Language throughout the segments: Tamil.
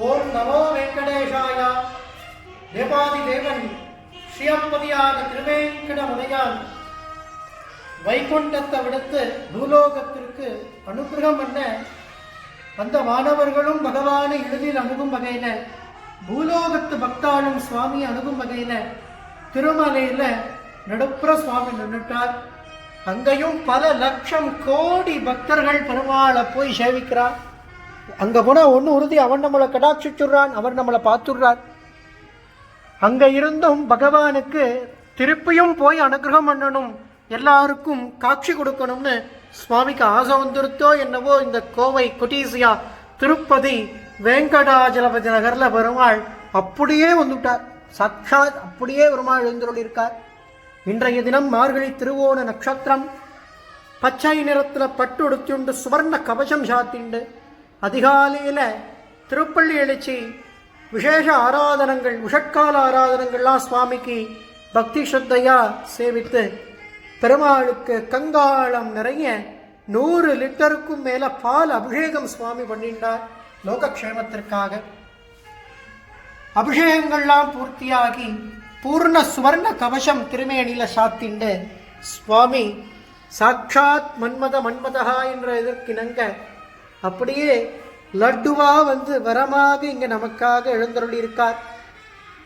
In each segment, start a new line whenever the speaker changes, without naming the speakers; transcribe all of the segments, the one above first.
ஓம் நமோ வெங்கடேஷாய. தேவாதி தேவன் ஸ்ரீயப்பதியான திருவேங்கட முனையான் வைகுண்டத்தை விடுத்து பூலோகத்திற்கு அனுகிரகம் பண்ண அந்த மாணவர்களும் பகவானை எளிதில் அணுகும் வகையில பூலோகத்து பக்தாளும் சுவாமி அணுகும் வகையில திருமலையில நடுப்புற சுவாமி நின்றுட்டார் அங்கேயும் பல லட்சம் கோடி பக்தர்கள் பெருமாளை போய் சேவிக்கிறார். அங்கே போனால் ஒன்று உறுதி அவன் நம்மளை கடாட்சிச்சுடுறான் அவர் நம்மளை பார்த்துடுறான் அங்கே இருந்தும் பகவானுக்கு திருப்பியும் போய் அனுகிரகம் பண்ணணும் எல்லாருக்கும் காட்சி கொடுக்கணும்னு சுவாமிக்கு ஆசை வந்துருத்தோ என்னவோ இந்த கோவை கொட்டீசியா திருப்பதி வெங்கடாஜலபதி நகரில் பெருமாள் அப்படியே வந்துட்டார். சாட்சாத் அப்படியே பெருமாள் எழுந்துள்ளிருக்கார் இன்றைய தினம் மார்கழி திருவோண நட்சத்திரம் பச்சை நிறத்தில் பட்டு உடுத்தியுண்டு சுவர்ண கவசம் சாத்திண்டு அதிகாலையில் திருப்பள்ளி எழுச்சி விசேஷ ஆராதனங்கள் உஷட்கால ஆராதனங்கள்லாம் சுவாமிக்கு பக்தி ஸ்ரத்தையா சேவித்து பெருமாளுக்கு கங்காளம் நிறைய நூறு லிட்டருக்கும் மேலே பால் அபிஷேகம் சுவாமி பண்ணிட்டார் லோகக்ஷேமத்திற்காக. அபிஷேகங்கள்லாம் பூர்த்தியாகி பூர்ண சுவர்ண கவசம் திருமேனில சாத்திண்டு சுவாமி சாட்சாத் மன்மத மன்மதா என்ற இதற்கிணங்க அப்படியே லட்டுவா வந்து வரமாக இங்கே நமக்காக எழுந்தருளி இருக்கார்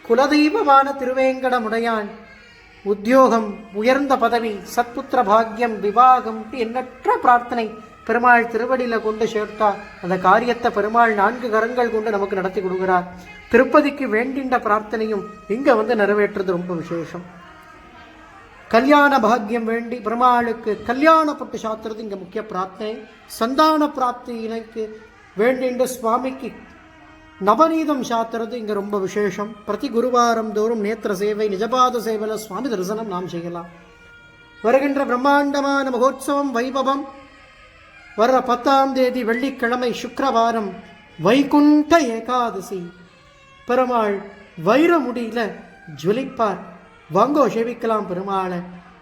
குலதெய்வமான திருவேங்கடமுடையான். உத்தியோகம் உயர்ந்த பதவி சத்புத்திர பாக்கியம் விவாகம் எண்ணற்ற பிரார்த்தனை பெருமாள் திருவடியில் கொண்டு சேர்த்தா அந்த காரியத்தை பெருமாள் நான்கு கரங்கள் கொண்டு நமக்கு நடத்தி கொடுக்கிறார். திருப்பதிக்கு வேண்டின்ற பிரார்த்தனையும் இங்கே வந்து நிறைவேற்றுறது ரொம்ப விசேஷம். கல்யாண பாக்யம் வேண்டி பெருமாளுக்கு கல்யாணப்பட்டு சாத்துறது இங்கே முக்கிய பிரார்த்தனை. சந்தான பிராப்தியினைக்கு வேண்டின்ற சுவாமிக்கு நவநீதம் சாத்துறது இங்கே ரொம்ப விசேஷம். பிரதி குருவாரம் தோறும் நேத்திர சேவை நிஜபாத சேவையில் சுவாமி தரிசனம் நாம் செய்யலாம். வருகின்ற பிரம்மாண்டமான மகோத்சவம் வைபவம். வர்ற பத்தாம் தேதி வெள்ளிக்கிழமை சுக்கரவாரம் வைகுண்ட ஏகாதசி. பெருமாள் வைரமுடியில் ஜுலிப்பார். வாங்கோ சேவிக்கலாம் பெருமாளை.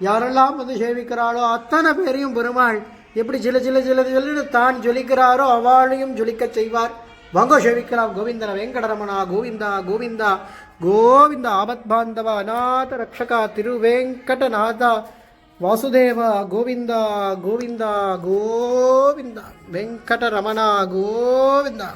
யாரெல்லாம் வந்து சேவிக்கிறாளோ அத்தனை பேரையும் பெருமாள் எப்படி சில சில சில ஜிலுன்னு தான் ஜொலிக்கிறாரோ அவளையும் ஜொலிக்கச் செய்வார். வாங்கோ சேவிக்கலாம் கோவிந்தன வெங்கடரமணா கோவிந்தா கோவிந்தா கோவிந்த ஆபத் பாந்தவா அநாத ரக்ஷகா திருவேங்கடநாதா வாசுதேவா கோவிந்தா கோவிந்தா கோவிந்தா வெங்கடரமணா கோவிந்தா.